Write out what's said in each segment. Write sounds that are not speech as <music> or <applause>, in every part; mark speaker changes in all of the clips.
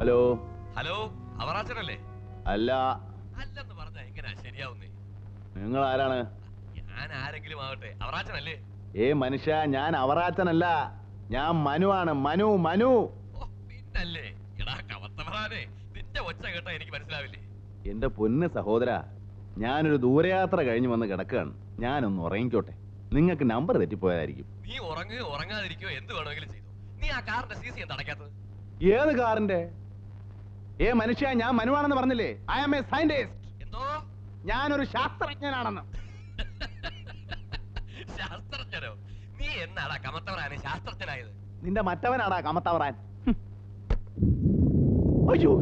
Speaker 1: Hello.
Speaker 2: Hello അവറാച്ചനല്ലേ?
Speaker 1: അല്ല.
Speaker 2: അല്ലെന്ന് പറഞ്ഞാ എങ്ങനെയാ ശരിയാവുന്നേ?
Speaker 1: നിങ്ങൾ ആരാണ്
Speaker 2: ഞാൻ ആരെങ്കിലും ആവട്ടെ. അവറാച്ചനല്ലേ?
Speaker 1: ഏ മനുഷ്യ ഞാൻ അവറാച്ചനല്ല. ഞാൻ മനു ആണ് മനു.
Speaker 2: മനു പിന്നല്ലേ. എടാ കവത്തവറാനെ നിന്റെ ഒച്ച കേട്ടാ എനിക്ക് മനസ്സിലാവില്ലേ?
Speaker 1: എന്റെ പൊന്ന് സഹോദര ഞാനൊരു ദൂരയാത്ര കഴിഞ്ഞു വന്ന് കിടക്കുകയാണ്. ഞാനൊന്ന് ഉറങ്ങിക്കോട്ടെ. നിങ്ങൾക്ക് നമ്പർ തെറ്റിപ്പോയതായിരിക്കും
Speaker 2: നീ ഉറങ്ങുകയോ ഉറങ്ങാതിരിക്കോ എന്ത് വേണമെങ്കിലും ചെയ്തു. നീ ആ കാറിന്റെ സി സി എന്താ അടയ്ക്കാത്തത്?
Speaker 1: ഏത് കാറിന്റെ? ഏ മനുഷ്യ ഞാൻ മനുവാണെന്ന് പറഞ്ഞില്ലേ? ഐ ആം എ സയന്റിസ്റ്റ്
Speaker 2: എന്തോ?
Speaker 1: ഞാനൊരു ശാസ്ത്രജ്ഞനാണെന്ന്. <laughs>
Speaker 2: ശാസ്ത്രജ്ഞനോ? നീ എന്നാടാ കമത്തവറാനെ ശാസ്ത്രജ്ഞനായത്?
Speaker 1: നിന്റെ മറ്റവനാടാ കമത്തവറാൻ. അയ്യോ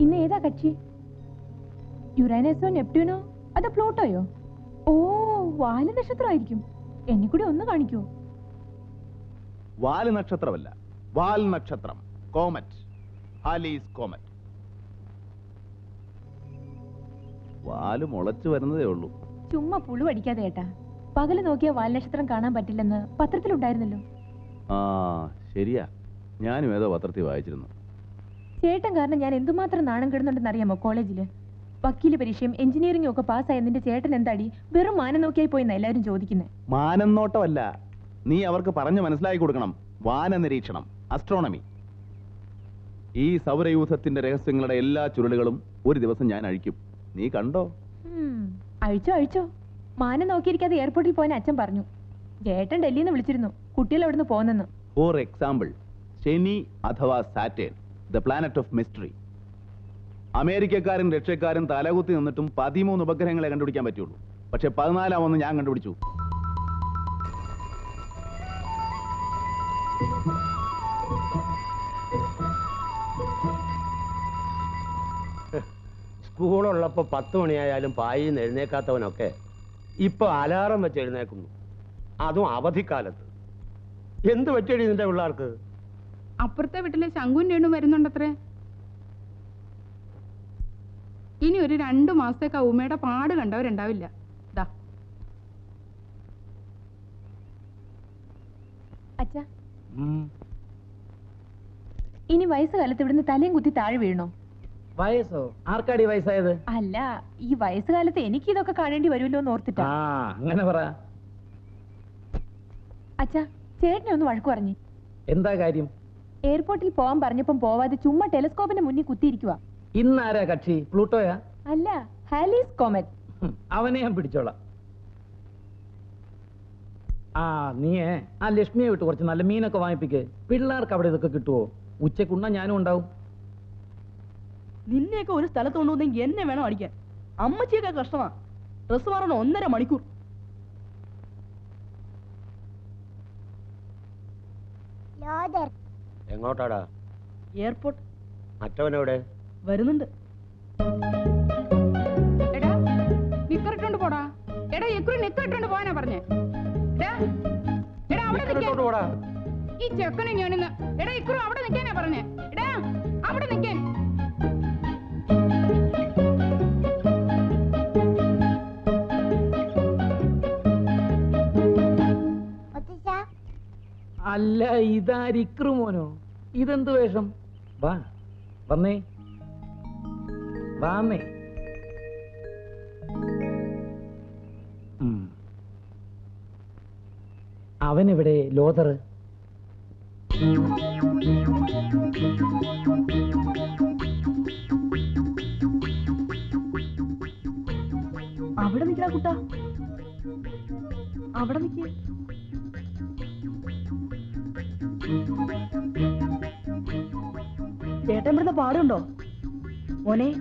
Speaker 3: ഇന്ന് ഏതാ കക്ഷി? യുറാനസോ നെപ്റ്റ്യൂണോ അതോ പ്ലൂട്ടോയോ? ഓ വാല നക്ഷത്രമായിരിക്കും. എന്നെ കൂടി ഒന്ന് കാണിക്കോ.
Speaker 1: വാൽ നക്ഷത്രമല്ല വാൽ നക്ഷത്രം കോമറ്റ് ഹാലീസ് കോമറ്റ്. വാൽ മുളച്ചു വരുന്നതേ ഉള്ളൂ.
Speaker 3: ചുമ്മാ പുളു അടിക്കാതെ ഏട്ടാ. പകൽ നോക്കിയ വാൽ നക്ഷത്രം കാണാൻ പറ്റില്ലെന്ന് പത്രത്തിലുണ്ടായിരുന്നല്ലോ.
Speaker 1: ആ ശരിയാ. ഞാനും ഏതോ പത്രത്തിൽ വായിച്ചിരുന്നു.
Speaker 3: ചേട്ടൻ കാരണം ഞാൻ എന്തുമാത്രം നാണം കിടുന്നുണ്ടെന്ന് അറിയാമോ കോളേജിൽ വക്കീൽ പരീക്ഷയും എഞ്ചിനീയറിംഗും ഒക്കെ പാസ്സായ നിന്റെ ചേട്ടൻ എന്താടി? വെറും മാനം നോക്കിയായി പോയിന്ന എല്ലാവരും ചോദിക്കുന്നത്
Speaker 1: മാനം നോട്ടമല്ല നീ അവർക്ക് പറഞ്ഞു മനസ്സിലാക്കി കൊടുക്കണം. വാന നിരീക്ഷണം അസ്ട്രോണമി ഈ സൗരയൂഥത്തിന്റെ രഹസ്യങ്ങളുടെ എല്ലാ ചുരുളുകളും ഒരു ദിവസം ഞാൻ അഴിക്കും. നീ കണ്ടോ?
Speaker 3: അഴിച്ചോ അഴിച്ചോ. മാനം നോക്കിയിരിക്കാതെ എയർപോർട്ടിൽ പോയെന്ന് അച്ഛൻ പറഞ്ഞു. ചേട്ടൻ ഡൽഹിയിൽ നിന്ന് വിളിച്ചിരുന്നു. കുട്ടികൾ അവിടുന്ന് പോന്നെന്ന്.
Speaker 1: ഫോർ എക്സാമ്പിൾ ശനി അഥവാ Saturn. The planet of mystery. അമേരിക്കക്കാരും റഷ്യക്കാരും തലകുത്തി നിന്നിട്ടും പതിമൂന്ന് ഉപഗ്രഹങ്ങളെ കണ്ടുപിടിക്കാൻ പറ്റുള്ളൂ. പക്ഷെ പതിനാലാമൊന്ന് ഞാൻ കണ്ടുപിടിച്ചു.
Speaker 4: സ്കൂളുള്ളപ്പോൾ പത്ത് മണിയായാലും പായി എഴുന്നേക്കാത്തവനൊക്കെ ഇപ്പൊ അലാറം വെച്ച് എഴുന്നേക്കുന്നു. അതും അവധിക്കാലത്ത്. എന്ത് പറ്റിയടി നിന്റെ പിള്ളേർക്ക്?
Speaker 5: അപ്പുറത്തെ വീട്ടിലെ ശങ്കുൻ രേണു വരുന്നുണ്ടത്രേ. ഇനി ഒരു രണ്ടു മാസത്തേക്ക് ആ ഉമ്മയുടെ പാട് കണ്ടവരുണ്ടാവില്ല. ദാ.
Speaker 3: അച്ഛാ. ഇനി വയസ്സുകാലത്ത് ഇവിടുന്ന് തലയും കുത്തി താഴെ വീഴണോ?
Speaker 6: വയസ്സോ? ആർക്കാടി വയസ്സായത്?
Speaker 3: അല്ല ഈ വയസ്സുകാലത്ത് എനിക്ക് ഇതൊക്കെ കാണേണ്ടി വരുമല്ലോ എന്ന് ഓർത്തിട്ടാ.
Speaker 6: ആ അങ്ങനെ പറ.
Speaker 3: അച്ഛാ ചേട്ടനെ ഒന്ന് വഴക്കു പറഞ്ഞു.
Speaker 6: എന്താ കാര്യം?
Speaker 3: എയർപോർട്ടിൽ പോവാൻ പറഞ്ഞപ്പം പോവാതെ ചുമ്മാ ടെലിസ്കോപ്പിന്റെ മുന്നിൽ കുത്തിയിരിക്കുക
Speaker 6: ഇന്ന് ആരാ കക്ഷി? പ്ലൂട്ടോയാ?
Speaker 3: അല്ല ഹാലീസ് കോമറ്റ്.
Speaker 6: അവനെ ഞാൻ പിടിച്ചോളാം. ആ നീയേ ആ ലക്ഷ്മിയെ വിട്ട് കുറച്ച് നല്ല മീനൊക്കെ വാങ്ങിപ്പിക്ക്. പിള്ളേർക്ക് അവിടെ ഇതൊക്കെ കിട്ടുവോ? ഉച്ചക്കുണ്ണ ഞാനും ഉണ്ടാവും.
Speaker 7: നിന്നെയൊക്കെ ഒരു സ്ഥലത്ത് കൊണ്ടുവന്നെങ്കിൽ എന്നെ വേണം അടിക്കാൻ. അമ്മച്ചിയൊക്കെ കഷ്ടമാ. ഡ്രസ് മാറണം ഒന്നര മണിക്കൂർ.
Speaker 4: എങ്ങോട്ടാടാ?
Speaker 7: എയർപോർട്ട്.
Speaker 4: മറ്റവനെവിടെ?
Speaker 7: വരുന്നുണ്ട്.
Speaker 5: എടാ നിക്കറിട്ടോണ്ട് പോടാ. എടാ എക്കുറി നിക്കറിട്ടോണ്ട് പോവാനാ പറഞ്ഞേ. എടാ എടാ അവിടെ നിൽക്കാൻ
Speaker 4: പോടാ.
Speaker 5: ഈ ചെക്കനെ ഞാനിന്ന് എടാ ഇക്കുറി അവിടെ നിൽക്കാനാ പറഞ്ഞേ. എടാ അവിടെ നിൽക്കാൻ
Speaker 6: അല്ല ഇതാരിക്രു മോനോ? ഇതെന്ത് വേഷം? വാ വന്നേ. വാന്നേ. ഉം. അവനെവിടെ ലോതർ?
Speaker 7: അവിടെ നിൽക്കടാ കുട്ടാ. അവിടെ നിൽക്കേ ചേട്ടൻ ഇവിടുന്ന് പാടുണ്ടോ? മോനെ.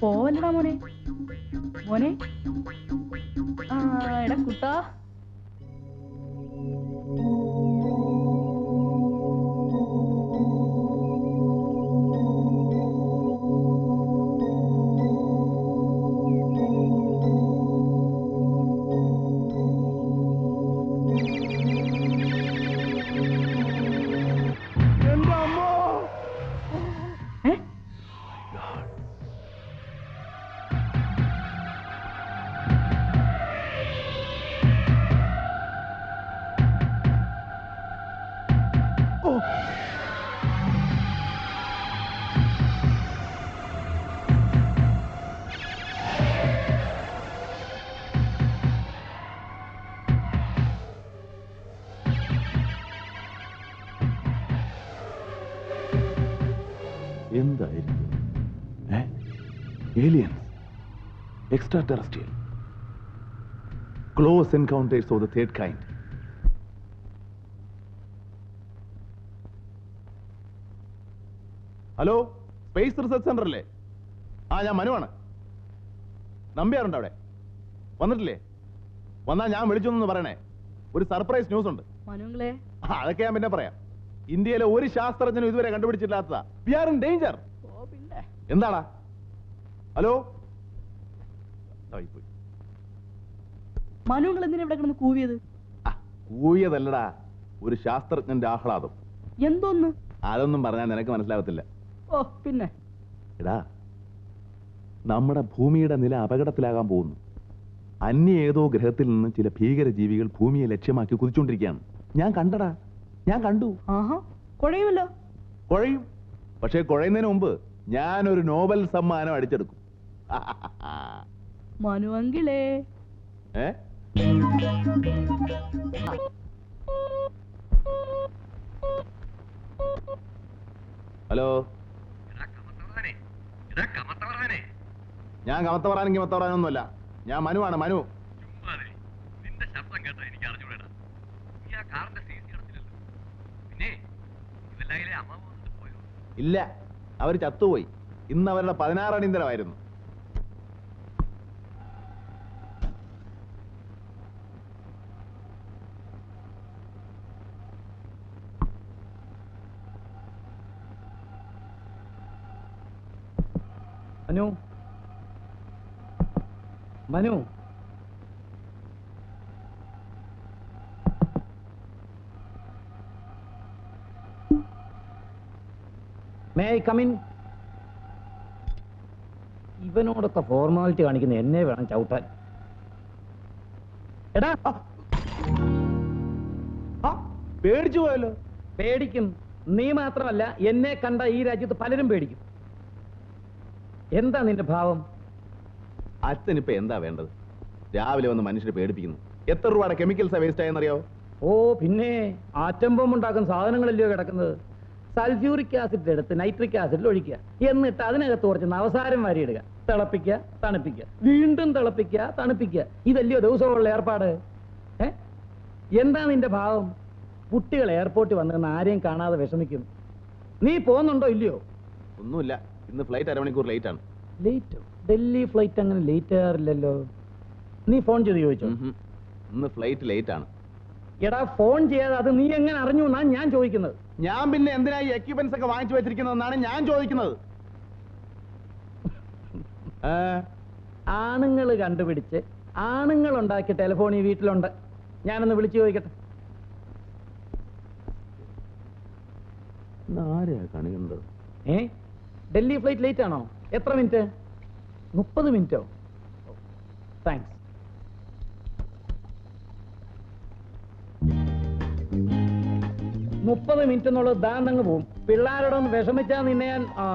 Speaker 7: പോവല്ലടാ മോനെ. മോനെ. ആ എടാ കുട്ടാ.
Speaker 1: Aliens, extraterrestrial, close encounters of the third kind. Hello space research centre അല്ലേ? ആ ഞാൻ മനുവാണ്. നമ്പിയാറുണ്ട് അവിടെ? വന്നിട്ടില്ലേ? വന്നാ ഞാൻ വിളിച്ചൊന്നു പറയണേ. ഒരു സർപ്രൈസ് ന്യൂസ് ഉണ്ട്
Speaker 7: മനുങ്ങളെ
Speaker 1: അതൊക്കെ ഞാൻ പിന്നെ പറയാം. ഇന്ത്യയിലെ ഒരു ശാസ്ത്രജ്ഞനും ഇതുവരെ കണ്ടുപിടിച്ചിട്ടില്ലാത്തതാ. വി ആർ ഇൻ ഡേഞ്ചർ
Speaker 7: ഓ പിന്നെ.
Speaker 1: എന്താടാ? ഹലോ? പോയി.
Speaker 7: മനുങ്ങൾ എന്തിനാ ഇവിടെ കിടന്ന് കൂവിയത്?
Speaker 1: കൂവിയതല്ലടാ. ഒരു ശാസ്ത്രജ്ഞന്റെ ആഹ്ലാദം.
Speaker 7: എന്തോന്ന്?
Speaker 1: അതൊന്നും പറഞ്ഞാൽ നിനക്ക് മനസ്സിലാവത്തില്ല.
Speaker 7: ഓ പിന്നെ?
Speaker 1: എടാ നമ്മുടെ ഭൂമിയുടെ നില അപകടത്തിലാകാൻ പോകുന്നു. അന്യ ഏതോ ഗ്രഹത്തിൽ നിന്ന് ചില ഭീകര ജീവികൾ ഭൂമിയെ ലക്ഷ്യമാക്കി കുതിച്ചുകൊണ്ടിരിക്കുകയാണ്. ഞാൻ കണ്ടടാ. ഞാൻ കണ്ടു.
Speaker 7: കുഴയുമല്ലോ.
Speaker 1: കുഴയും. പക്ഷേ കുഴയുന്നതിന് മുമ്പ് ഞാനൊരു നോബൽ സമ്മാനം അടിച്ചെടുക്കും. <laughs>
Speaker 7: മനുവങ്കിളേ
Speaker 1: അങ്കിളേ. ഹലോ. ഞാൻ കമത്ത പറയാനെങ്കിൽ മത്ത പറയാനൊന്നുമല്ല ഞാൻ മനുവാണ് മനു.
Speaker 2: നിന്റെ എനിക്ക് കാറിന്റെ പിന്നെ അമ്മ
Speaker 1: ഇല്ല അവർ ചത്തുപോയി. ഇന്ന് അവരുടെ പതിനാറടിന്തരമായിരുന്നു
Speaker 6: Manu? Manu? May I come in ഇവനോടൊക്കെ formality കാണിക്കുന്ന എന്നെ വേണം ചവിട്ടാൻ. എടാ
Speaker 1: പേടിച്ചു പോയല്ലോ?
Speaker 6: പേടിക്കും. നീ മാത്രമല്ല എന്നെ കണ്ട ഈ രാജ്യത്ത് പലരും പേടിക്കും. എന്താ നിന്റെ ഭാവം?
Speaker 1: അച്ഛനിപ്പോ എന്താ വേണ്ടത്? രാവിലെ വന്ന് മനുഷ്യരെ പേടിപ്പിക്കുന്നു. എത്ര രൂപയുടെ കെമിക്കൽസ് വേസ്റ്റ് ആയെന്നറിയോ
Speaker 6: ഓ പിന്നെ ആറ്റം ബോംബ് ഉണ്ടാക്കുന്ന സാധനങ്ങളല്ലയോ കിടക്കുന്നത്? സൾഫ്യൂറിക് ആസിഡ് എടുത്ത് നൈട്രിക് ആസിഡിൽ ഒഴിക്കുക. എന്നിട്ട് അതിനകത്ത് കുറച്ച് നവസാരം വാരിയിടുക. തിളപ്പിക്കുക തണുപ്പിക്കുക. വീണ്ടും തിളപ്പിക്കുക തണുപ്പിക്കുക. ഇതല്ലയോ ദിവസമുള്ള ഏർപ്പാട്? ഏ? എന്താ നിന്റെ ഭാവം? കുട്ടികൾ എയർപോർട്ടിൽ വന്നിരുന്ന ആരെയും കാണാതെ വിഷമിക്കുന്നു. നീ പോകുന്നുണ്ടോ ഇല്ലയോ?
Speaker 1: ഒന്നുമില്ല. ഇന്ന് ഫ്ലൈറ്റ് അരമണിക്കൂർ ലേറ്റ് ആണ്.
Speaker 6: ലേറ്റ് ഡൽഹി ഫ്ലൈറ്റ് അങ്ങനെ ലേറ്റ് ആറില്ലല്ലോ നീ ഫോൺ ചെയ്ത് ചോദിച്ചോ?
Speaker 1: ഇന്ന് ഫ്ലൈറ്റ് ലേറ്റ് ആണ്.
Speaker 6: എടാ ഫോൺ ചെയ്യാതെ അത് നീ എങ്ങനെ അറിഞ്ഞു എന്നാ ഞാൻ ചോദിക്കുന്നത്.
Speaker 1: ഞാൻ പിന്നെ എന്തിനാ ഈ എക്യുപ്മെന്റ്സ് ഒക്കെ വാങ്ങിച്ചു വെച്ചിരിക്കുന്നതെന്നാണ് ഞാൻ ചോദിക്കുന്നത്? <laughs>
Speaker 6: ആണുങ്ങൾ കണ്ടുപിടിച്ച് ആണുങ്ങൾ ഉണ്ടാക്കി ടെലിഫോൺ ഈ വീട്ടിലുണ്ട്. ഞാനൊന്ന് വിളിച്ചു ചോദിക്കട്ടെ.
Speaker 1: ആരെയാ കണി
Speaker 6: ഏ? ഡൽഹി ഫ്ലൈറ്റ് ലേറ്റ് ആണോ? എത്ര മിനിറ്റ്? മുപ്പത് മിനിറ്റോ? താങ്ക്സ് മുപ്പത് മിനിറ്റ് എന്നുള്ളത് ദാണ്ടങ്ങ് പോവും. പിള്ളേരോടൊന്ന് വിഷമിച്ചാൽ നിന്നെ ഞാൻ ആ.